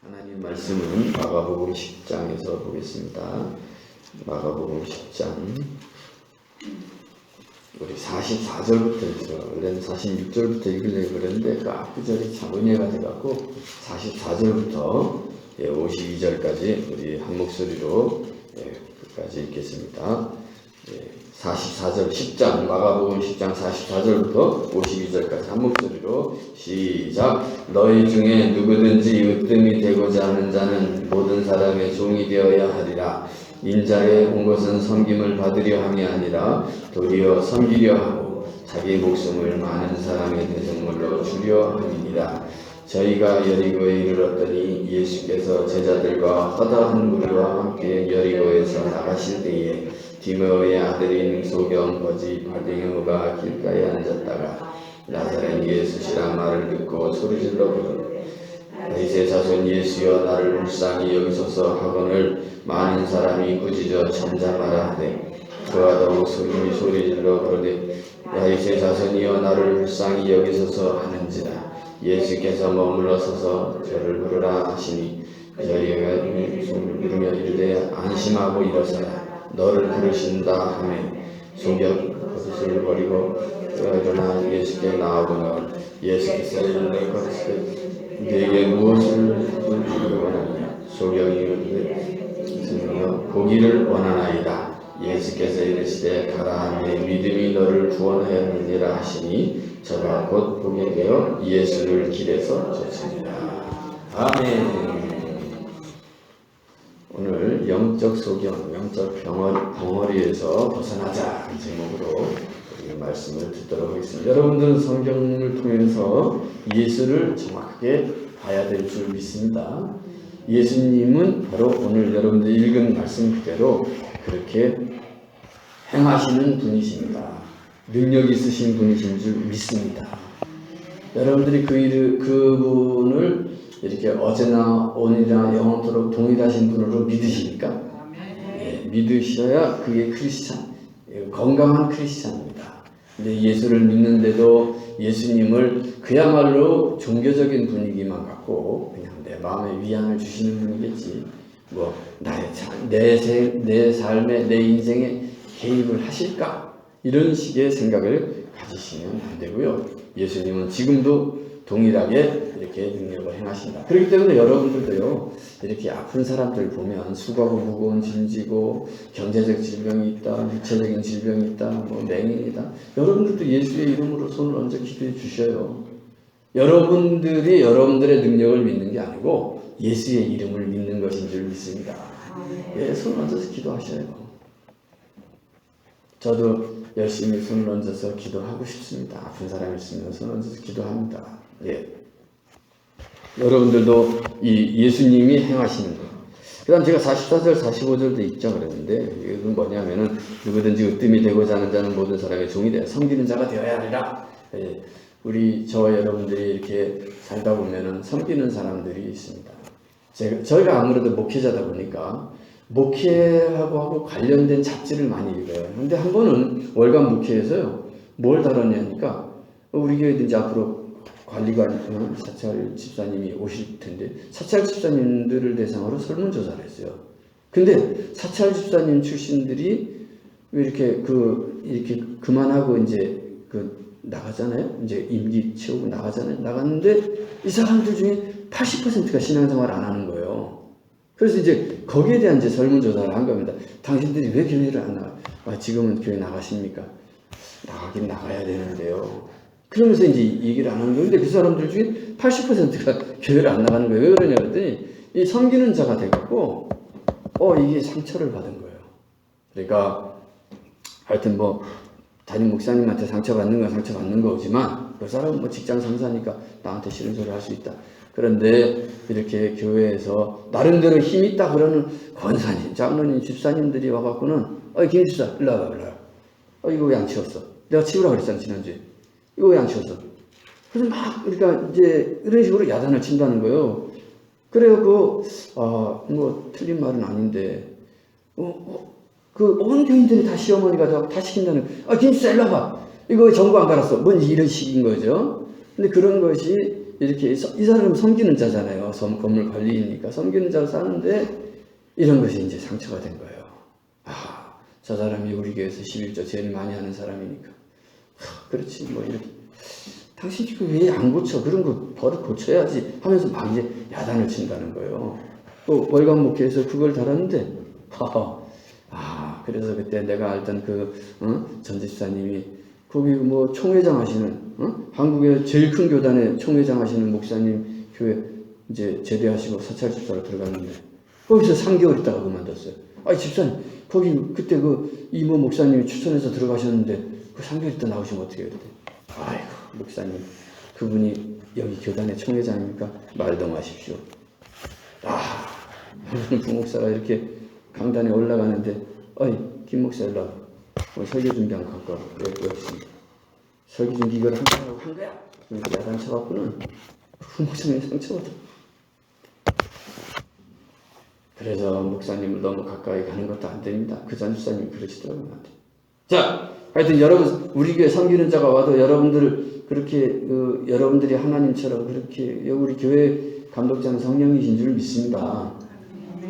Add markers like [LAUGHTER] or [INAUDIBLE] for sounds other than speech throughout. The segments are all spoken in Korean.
하나님 말씀은 마가복음 10장에서 보겠습니다. 마가복음 10장 우리 44절부터 해서 원래는 46절부터 읽으려고 그랬는데 그 앞구절이 참 은혜가 돼갖고 44절부터 52절까지 우리 한 목소리로 예, 끝까지 읽겠습니다. 예, 44절 10장 마가복음 10장 44절부터 52절까지 한 목소리로 시작. 너희 중에 누구든지 으뜸이 되고자 하는 자는 모든 사람의 종이 되어야 하리라. 인자에 온 것은 섬김을 받으려 함이 아니라 도리어 섬기려 하고 자기 목숨을 많은 사람의 대성물로 주려 함이니라. 저희가 여리고에 이르렀더니 예수께서 제자들과 허다한 무리와 함께 여리고에서 나가실 때에 디메오의 아들인 소경 거지 바디메오가 길가에 앉았다가 나사렛 예수시라 말을 듣고 소리질러 부르되 다윗의 자손 예수여 나를 불쌍히 여기소서 하거늘 많은 사람이 꾸짖어 잠잠하라 하되 그와 더욱 소리 소리질러 부르되 다윗의 자손이여 나를 불쌍히 여기소서 하는지라. 예수께서 머물러 서서 저를 부르라 하시니 숨을 부르며 이르되 안심하고 일어서라 너를 부르신다 하매 소경 겉옷을 버리고 일어나 예수께 나아보면 예수께서 이르되 겉옷을 내게 무엇을 주기를 원하느냐? 소경이 이르되 보기를 원하나이다. 예수께서 이르시되 가라 내 믿음이 너를 구원하였느니라 하시니 저가 곧 보게 되어 예수를 길에서 쫓으니라. 아멘 영적 소경, 영적 병원, 벙어리에서 벗어나자 이 제목으로 말씀을 듣도록 하겠습니다. 여러분들은 성경을 통해서 예수를 정확하게 봐야 될 줄 믿습니다. 예수님은 바로 오늘 여러분들 읽은 말씀 그대로 그렇게 행하시는 분이십니다. 능력 있으신 분이신 줄 믿습니다. 여러분들이 그 일, 그분을 이렇게 어제나 오늘이나 영원토록 동일하신 분으로 믿으십니까? 예, 믿으셔야 그게 크리스찬, 예, 건강한 크리스찬입니다. 근데 예수를 믿는데도 예수님을 그야말로 종교적인 분위기만 갖고 그냥 내 마음에 위안을 주시는 분이겠지. 뭐 나의 참- 내, 세- 내 삶에 내 인생에 개입을 하실까? 이런 식의 생각을 가지시면 안 되고요. 예수님은 지금도 동일하게 이렇게 능력을 행하신다. 그렇기 때문에 여러분들도요, 이렇게 아픈 사람들 보면 수고하고 무거운 짐지고 경제적 질병이 있다, 육체적인 질병이 있다, 뭐 맹인이다. 여러분들도 예수의 이름으로 손을 얹어 기도해 주셔요. 여러분들이 여러분들의 능력을 믿는 게 아니고 예수의 이름을 믿는 것인 줄 믿습니다. 예, 손 얹어서 기도하셔요. 저도 열심히 손을 얹어서 기도하고 싶습니다. 아픈 사람 있으면 손 얹어서 기도합니다. 예. 여러분들도 이 예수님이 행하시는 것. 그 다음 제가 44절, 45절도 읽자 그랬는데, 이건 뭐냐면은, 누구든지 으뜸이 되고자 하는 자는 모든 사람의 종이 되어 섬기는 자가 되어야 하리라. 예. 우리, 저 여러분들이 이렇게 살다 보면은 섬기는 사람들이 있습니다. 제가, 저희가 아무래도 목회자다 보니까, 목회하고 하고 관련된 잡지를 많이 읽어요. 근데 한 번은 월간 목회에서요, 뭘 다뤘냐니까, 우리 이제 앞으로 관리관 어, 사찰 집사님이 오실 텐데 사찰 집사님들을 대상으로 설문조사를 했어요. 근데 사찰 집사님 출신들이 왜 이렇게 그 이렇게 그만하고 이제 그 나가잖아요. 이제 임기 채우고 나가잖아요. 나갔는데 이 사람들 중에 80%가 신앙생활 안 하는 거예요. 그래서 이제 거기에 대한 이제 설문조사를 한 겁니다. 당신들이 왜 교회를 안 나가? 아, 지금은 교회 나가십니까? 나가긴 나가야 되는데요. 그러면서 이제 얘기를 안 하는 거예요. 근데 그 사람들 중에 80%가 [LAUGHS] 교회를 안 나가는 거예요. 왜 그러냐 그랬더니 이 섬기는 자가 돼갖고 어 이게 상처를 받은 거예요. 그러니까 하여튼 뭐 담임 목사님한테 상처받는 건 상처받는 거지만 그 사람은 뭐 직장 상사니까 나한테 싫은 소리 할 수 있다. 그런데 이렇게 교회에서 나름대로 힘 있다 그러는 권사님, 장로님, 집사님들이 와갖고는 어이 김 집사 일로 와봐 일로 와봐. 어 이거 왜 안 치웠어? 내가 치우라고 그랬잖아 지난주에. 이거 왜 안 치웠어? 그래서 막 그러니까 이제 이런 식으로 야단을 친다는 거예요. 그래갖고 아 뭐 틀린 말은 아닌데 어, 어, 그온 교인들이 다 시어머니가 다, 다 시킨다는 아 일로 와봐 이거 정부 안 갈았어 뭔지 이런 식인 거죠 근데 그런 것이 이렇게 서- 이 사람은 섬기는 자잖아요. 섬 건물 관리이니까 섬기는 자로 사는데 이런 것이 이제 상처가 된 거예요. 아, 저 사람이 우리 교회에서 11조 제일 많이 하는 사람이니까. 하, 그렇지 뭐 이렇게 당신이 왜안 고쳐 그런 거 버릇 고쳐야지 하면서 막 이제 야단을 친다는 거예요. 또 월간 목회에서 그걸 달았는데 하하 아 그래서 그때 내가 알던 그 어? 전집사님이 거기 뭐 총회장 하시는 어? 한국의 제일 큰 교단의 총회장 하시는 목사님 교회 이제 제대하시고 사찰 집사로 들어갔는데 거기서 3개월 있다가 그만뒀어요. 아니 집사님 거기 그때 그 이모 목사님이 추천해서 들어가셨는데 그 3개월 있다 나오시면 어떻게 해요? 그랬더니 아이고 목사님 그분이 여기 교단의 총회장이니까 말도 마십시오. 아 부목사가 이렇게 강단에 올라가는데 어이 김 목사 일로 와. 뭐 설교 준비 한 갖고 와. 여기 여기 있습니다. 설교 준비 이걸 한 거라고 한 거야. 이렇게 야단 쳐갖고는 부목사님이 상처받아. 그래서 목사님을 너무 가까이 가는 것도 안 됩니다. 그 전주사님이 그러시더라고요. 자, 하여튼 여러분 우리 교회 섬기는 자가 와도 여러분들 그렇게 그, 여러분들이 하나님처럼 그렇게 우리 교회 감독자는 성령이신 줄 믿습니다.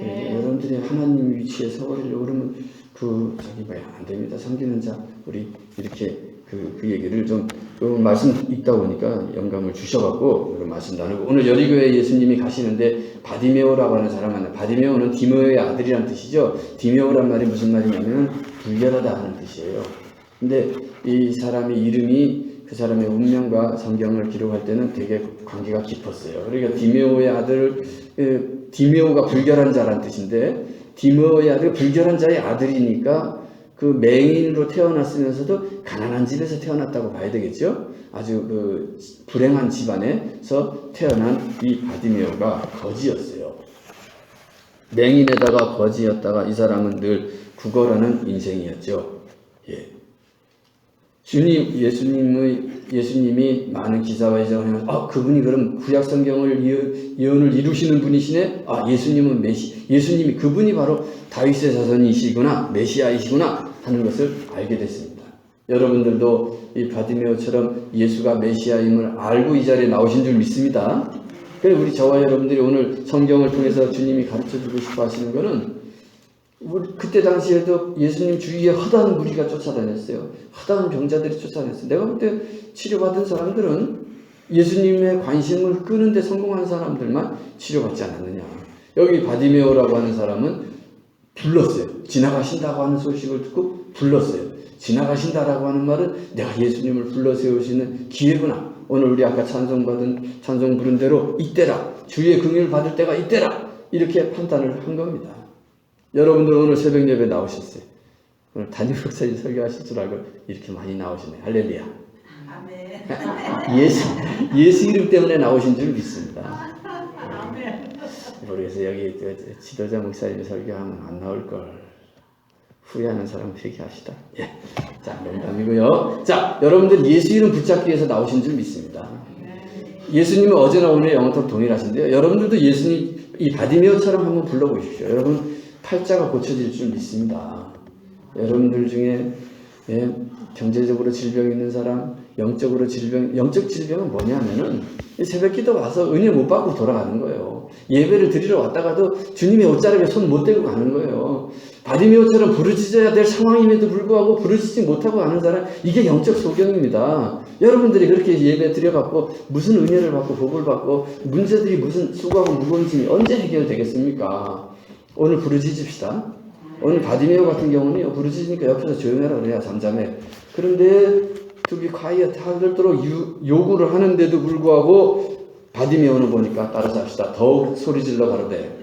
예, 여러분들이 하나님 위치에 서버리려고 그러면 그 저기 뭐야 안 됩니다. 섬기는 자 우리 이렇게 그, 그 얘기를 좀, 좀 말씀 읽다 보니까 영감을 주셔갖고 이런 말씀 나누고 오늘 여리교회 예수님이 가시는데 바디메오라고 하는 사람 만나 바디메오는 디모의 아들이란 뜻이죠. 디메오란 말이 무슨 말이냐면 불결하다 하는 뜻이에요. 근데 이 사람의 이름이 그 사람의 운명과 성경을 기록할 때는 되게 관계가 깊었어요. 그러니까 디메오의 아들 에, 디메오가 불결한 자란 뜻인데 디메오의 아들 불결한 자의 아들이니까 그 맹인으로 태어났으면서도 가난한 집에서 태어났다고 봐야 되겠죠. 아주 그 불행한 집안에서 태어난 이 바디메오가 거지였어요. 맹인에다가 거지였다가 이 사람은 늘 구걸하는 인생이었죠. 예. 주님 예수님의 예수님이 많은 기사와 이정을 하면서 아 그분이 그럼 구약 성경을 예언, 예언을 이루시는 분이시네. 아 예수님은 메시 예수님이 그분이 바로 다윗의 자손이시구나 메시아이시구나 하는 것을 알게 됐습니다. 여러분들도 이 바디메오처럼 예수가 메시아임을 알고 이 자리에 나오신 줄 믿습니다. 그래 우리 저와 여러분들이 오늘 성경을 통해서 주님이 가르쳐 주고 싶어 하시는 것은 우리 그때 당시에도 예수님 주위에 허다한 무리가 쫓아다녔어요. 허다한 병자들이 쫓아다녔어요. 내가 볼때 치료받은 사람들은 예수님의 관심을 끄는데 성공한 사람들만 치료받지 않았느냐. 여기 바디메오라고 하는 사람은 불렀어요. 지나가신다고 하는 소식을 듣고 불렀어요. 지나가신다라고 하는 말은 내가 예수님을 불러 세우시는 기회구나. 오늘 우리 아까 찬송받은 찬송 부른 대로 이때라. 주의 긍휼 받을 때가 이때라. 이렇게 판단을 한 겁니다. 여러분들 오늘 새벽 예배 나오셨어요. 오늘 담임 목사님 설교하실 줄 알고 이렇게 많이 나오시네. 할렐루야. 아멘. [LAUGHS] 예수 예수 이름 때문에 나오신 줄 믿습니다. 아멘. 모르겠어 여기 그 지도자 목사님 설교하면 안 나올 걸 후회하는 사람 회개합시다. 예. 자 농담이고요. 자 여러분들 예수 이름 붙잡기 위해서 나오신 줄 믿습니다. 예수님은 어제나 오늘 영원토록 동일하신데요. 여러분들도 예수님 이 바디메오처럼 한번 불러보십시오. 여러분 팔자가 고쳐질 줄 믿습니다. 여러분들 중에 예, 경제적으로 질병 있는 사람, 영적으로 질병, 영적 질병은 뭐냐면은 이 새벽 기도 와서 은혜 못 받고 돌아가는 거예요. 예배를 드리러 왔다가도 주님의 옷자락에 손 못 대고 가는 거예요. 바디메오처럼 부르짖어야 될 상황임에도 불구하고 부르짖지 못하고 가는 사람, 이게 영적 소경입니다. 여러분들이 그렇게 예배 드려갖고 무슨 은혜를 받고 복을 받고 문제들이 무슨 수고하고 무거운 짐이 언제 해결되겠습니까? 오늘 부르짖읍시다. 오늘 바디메오 같은 경우는요, 부르짖으니까 옆에서 조용해라 그래야 잠잠해. 그런데 to be quiet 하도록 유- 요구를 하는데도 불구하고 바디메오는 보니까 따라서 합시다. 더욱 소리 질러 가로되.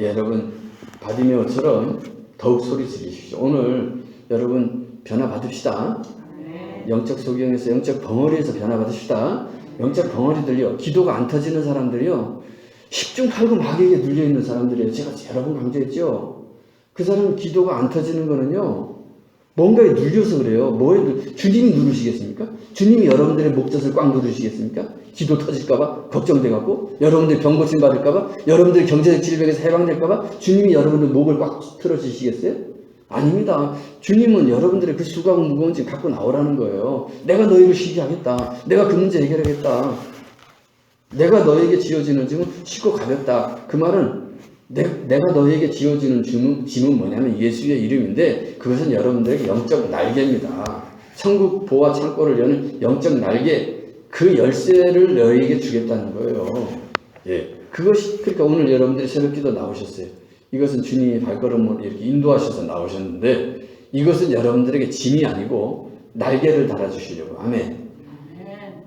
예, 여러분, 바디메오처럼 더욱 소리 지르십시오. 오늘 여러분 변화 받읍시다. 영적 소경에서 영적 벙어리에서 변화 받읍시다. 영적 벙어리들요, 기도가 안 터지는 사람들이요, 10중 8구 마귀에게 눌려있는 사람들이에요. 제가 여러 번 강조했죠. 그 사람 기도가 안 터지는 거는요, 뭔가에 눌려서 그래요. 뭐에 눌, 주님이 누르시겠습니까? 주님이 여러분들의 목젖을 꽉 누르시겠습니까? 기도 터질까봐 걱정돼갖고 여러분들 병 고침 받을까봐 여러분들 경제적 질병에서 해방될까봐 주님이 여러분들 목을 꽉 틀어주시겠어요? 아닙니다. 주님은 여러분들의 그 수고하고 무거운 짐 갖고 나오라는 거예요. 내가 너희를 쉬게 하겠다. 내가 그 문제 해결하겠다. 내가 너에게 지어지는 짐은 쉽고 가볍다. 그 말은 내, 내가 너에게 지어지는 짐은, 짐은 뭐냐면 예수의 이름인데 그것은 여러분들에게 영적 날개입니다. 천국 보화 창고를 여는 영적 날개 그 열쇠를 너에게 주겠다는 거예요. 예. 그것이 그러니까 오늘 여러분들이 새벽기도 나오셨어요. 이것은 주님이 발걸음을 이렇게 인도하셔서 나오셨는데 이것은 여러분들에게 짐이 아니고 날개를 달아주시려고 아멘.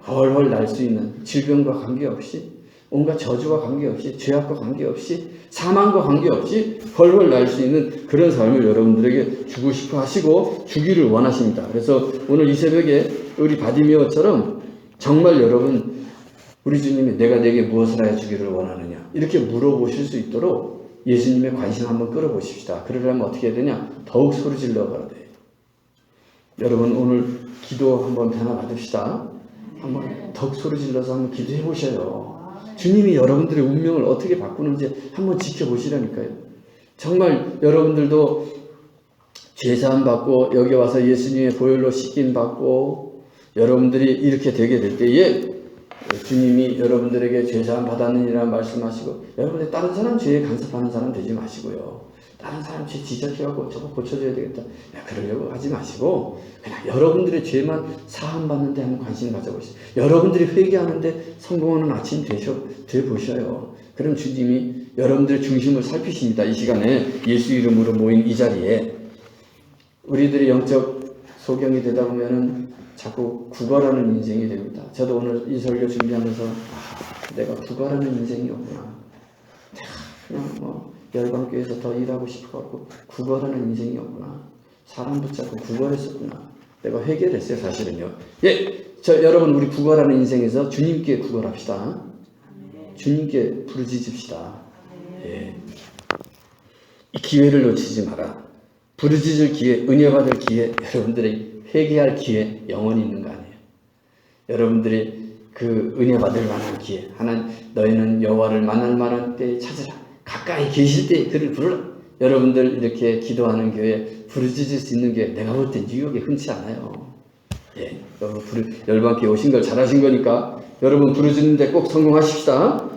헐헐 날 수 있는 질병과 관계없이 온갖 저주와 관계없이 죄악과 관계없이 사망과 관계없이 헐헐 날 수 있는 그런 삶을 여러분들에게 주고 싶어 하시고 주기를 원하십니다. 그래서 오늘 이 새벽에 우리 바디메어처럼 정말 여러분 우리 주님이 내가 내게 무엇을 하여 주기를 원하느냐 이렇게 물어보실 수 있도록 예수님의 관심 한번 끌어보십시다. 그러려면 어떻게 해야 되냐? 더욱 소리 질러 가야 돼. 여러분 오늘 기도 한번 변화 받읍시다. 한번 더욱 소리 질러서 한번 기도해 보셔요. 주님이 여러분들의 운명을 어떻게 바꾸는지 한번 지켜보시라니까요. 정말 여러분들도 죄사함 받고 여기 와서 예수님의 보혈로 씻긴 받고 여러분들이 이렇게 되게 될 때에 주님이 여러분들에게 죄사함 받았느니라 말씀하시고 여러분들 다른 사람 죄에 간섭하는 사람 되지 마시고요. 다른 사람 죄 지적해갖고 저거 고쳐줘야 되겠다. 야, 그러려고 하지 마시고 그냥 여러분들의 죄만 사함 받는데 한번 관심 가져보시죠. 여러분들이 회개하는데 성공하는 아침 되셔 돼 보셔요. 그럼 주님이 여러분들의 중심을 살피십니다. 이 시간에 예수 이름으로 모인 이 자리에 우리들이 영적 소경이 되다 보면은 자꾸 구걸하는 인생이 됩니다. 저도 오늘 이 설교 준비하면서 아, 내가 구걸하는 인생이었구나. 그냥 뭐 열방교회에서 더 일하고 싶어갖고 구걸하는 인생이었구나. 사람 붙잡고 구걸했었구나. 내가 회개를 했어요, 사실은요. 예, 저 여러분 우리 구걸하는 인생에서 주님께 구걸합시다. 주님께 부르짖읍시다. 예. 이 기회를 놓치지 마라. 부르짖을 기회, 은혜 받을 기회, 여러분들의 회개할 기회 영원히 있는 거 아니에요. 여러분들이 그 은혜 받을 만한 기회, 하나님 너희는 여호와를 만날 만한 때에 찾으라. 가까이 계실 때 그를 부르라. 여러분들 이렇게 기도하는 교회 부르짖을 수 있는 게 내가 볼 때 뉴욕에 흔치 않아요. 예, 여러분 부르, 열방교회 오신 걸 잘하신 거니까 여러분 부르짖는데 꼭 성공하십시다.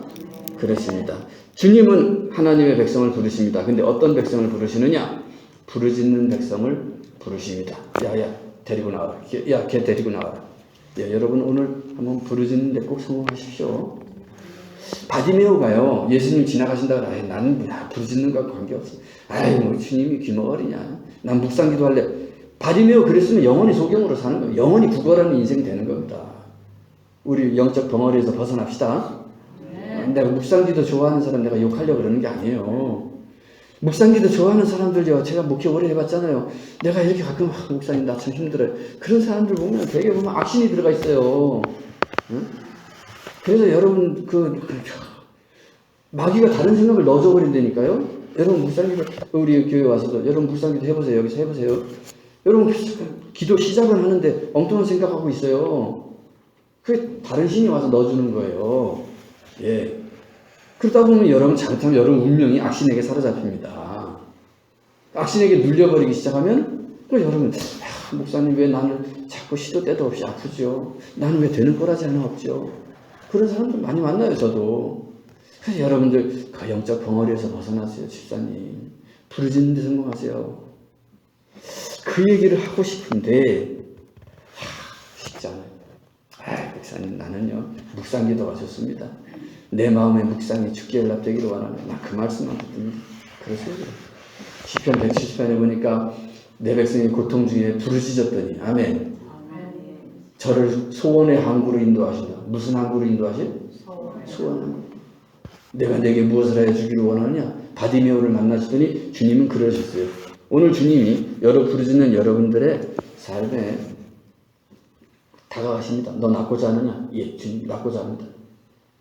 그렇습니다. 주님은 하나님의 백성을 부르십니다. 근데 어떤 백성을 부르시느냐? 부르짖는 백성을 부르십니다. 야야 데리고 나와라. 걔- 야, 걔 데리고 나와라. 예, 여러분 오늘 한번 부르짖는데 꼭 성공하십시오. 바디메오가요. 예수님 지나가신다 그래 나는 야, 부르짖는 거 관계없어. 아이 뭐 주님이 귀머거리냐. 난 묵상기도 할래. 바디메오 그랬으면 영원히 소경으로 사는 거예요 영원히 구걸하는 인생 되는 겁니다. 우리 영적 덩어리에서 벗어납시다. 내가 묵상기도 좋아하는 사람 내가 욕하려고 그러는 게 아니에요. 묵상기도 좋아하는 사람들요 제가 목회 오래 해봤잖아요. 내가 이렇게 가끔 아, 목사님 나 참 힘들어요. 그런 사람들 보면 되게 보면 악신이 들어가 있어요. 응? 그래서 여러분 그, 그 마귀가 다른 생각을 넣어줘 버린다니까요. 여러분 묵상기도 우리 교회 와서도 여러분 묵상기도 해보세요. 여기서 해보세요. 여러분 기도 시작을 하는데 엉뚱한 생각하고 있어요. 그게 다른 신이 와서 넣어주는 거예요. 예. 그러다 보면 여러분 잘못하면 여러분 운명이 악신에게 사로잡힙니다. 악신에게 눌려버리기 시작하면 그 여러분 야, 목사님 왜 나를 자꾸 시도 때도 없이 아프죠? 나는 왜 되는 거라지 하나 없죠? 그런 사람들 많이 만나요, 저도. 그래서 여러분들 그 영적 벙어리에서 벗어나세요, 집사님. 부르짖는 데 성공하세요. 그 얘기를 하고 싶은데 하, 쉽지 않아요. 아, 목사님 나는요 묵상기도가 좋습니다. 내 마음의 묵상이 죽게 연락되기를 원하는 나그 말씀만 듣습니다. 그러세요. 시편 170편에 보니까 내 백성이 고통 중에 부르짖었더니 아멘. 저를 소원의 항구로 인도하신다. 무슨 항구로? 서원의 소원 항구. 내가 내게 무엇을 하여 주기를 원하느냐? 바디메오를 만나시더니 주님은 그러셨어요. 오늘 주님이 여러 부르짖는 여러분들의 삶에 다가가십니다. 너 낳고자 하느냐? 예, 주님 낳고자 합니다.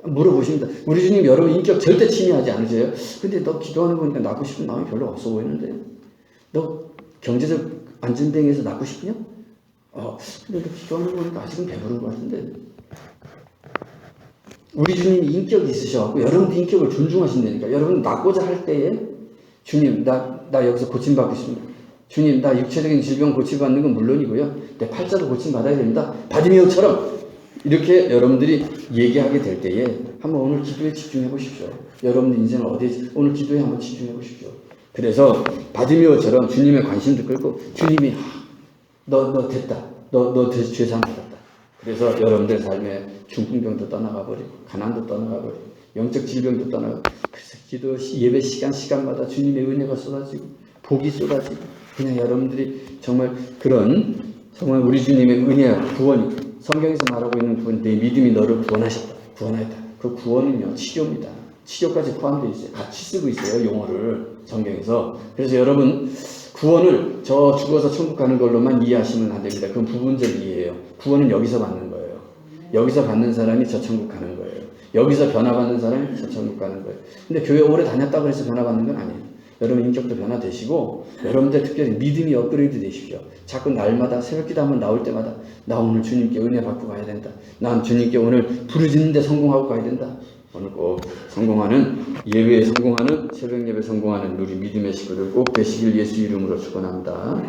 물어보십니다. 우리 주님 여러분 인격 절대 침해하지 않으세요? 근데 너 기도하는 거 보니까 낳고 싶은 마음이 별로 없어 보이는데? 너 경제적 안전뱅이에서 낳고 싶냐? 어, 근데 너 기도하는 거 보니까 아직은 배부른 것 같은데? 우리 주님이 인격이 있으셔갖고 여러분도 인격을 존중하신다니까. 여러분 낳고자 할 때에 주님 나, 나 여기서 고침받고 싶습니다. 주님, 나 육체적인 질병 고치받는 건 물론이고요. 내 팔자도 고침받아야 됩니다. 바디메오처럼 이렇게 여러분들이 얘기하게 될 때에 한번 오늘 기도에 집중해 보십시오. 여러분들 인생을 어디에 오늘 기도에 한번 집중해 보십시오. 그래서 바디메오처럼 주님의 관심도 끌고 주님이 아, 너, 너 됐다. 너, 너 돼- 죄상 받았다. 그래서 여러분들 삶에 중풍병도 떠나가 버리고, 가난도 떠나가 버리고, 영적 질병도 떠나가 그래서 기도, 시- 예배 시간, 시간마다 주님의 은혜가 쏟아지고, 복이 쏟아지고, 그냥 여러분들이 정말 그런, 정말 우리 주님의 은혜와 구원이, 성경에서 말하고 있는 구원, 내 믿음이 너를 구원하셨다. 구원하였다. 그 구원은요, 치료입니다. 치료까지 포함되어 있어요. 같이 쓰고 있어요, 용어를. 성경에서. 그래서 여러분, 구원을 저 죽어서 천국 가는 걸로만 이해하시면 안 됩니다. 그건 부분적 이해예요. 구원은 여기서 받는 거예요. 여기서 받는 사람이 저 천국 가는 거예요. 여기서 변화받는 사람이 저 천국 가는 거예요. 근데 교회 오래 다녔다고 해서 변화받는 건 아니에요. 여러분 인격도 변화되시고 여러분들 특별히 믿음이 업그레이드 되십시오. 자꾸 날마다 새벽기도 한번 나올 때마다 나 오늘 주님께 은혜 받고 가야 된다. 난 주님께 오늘 부르짖는데 성공하고 가야 된다. 오늘 꼭 성공하는 예배에 성공하는 새벽 예배 성공하는 우리 믿음의 식구들 꼭 되시길 예수 이름으로 축원합니다.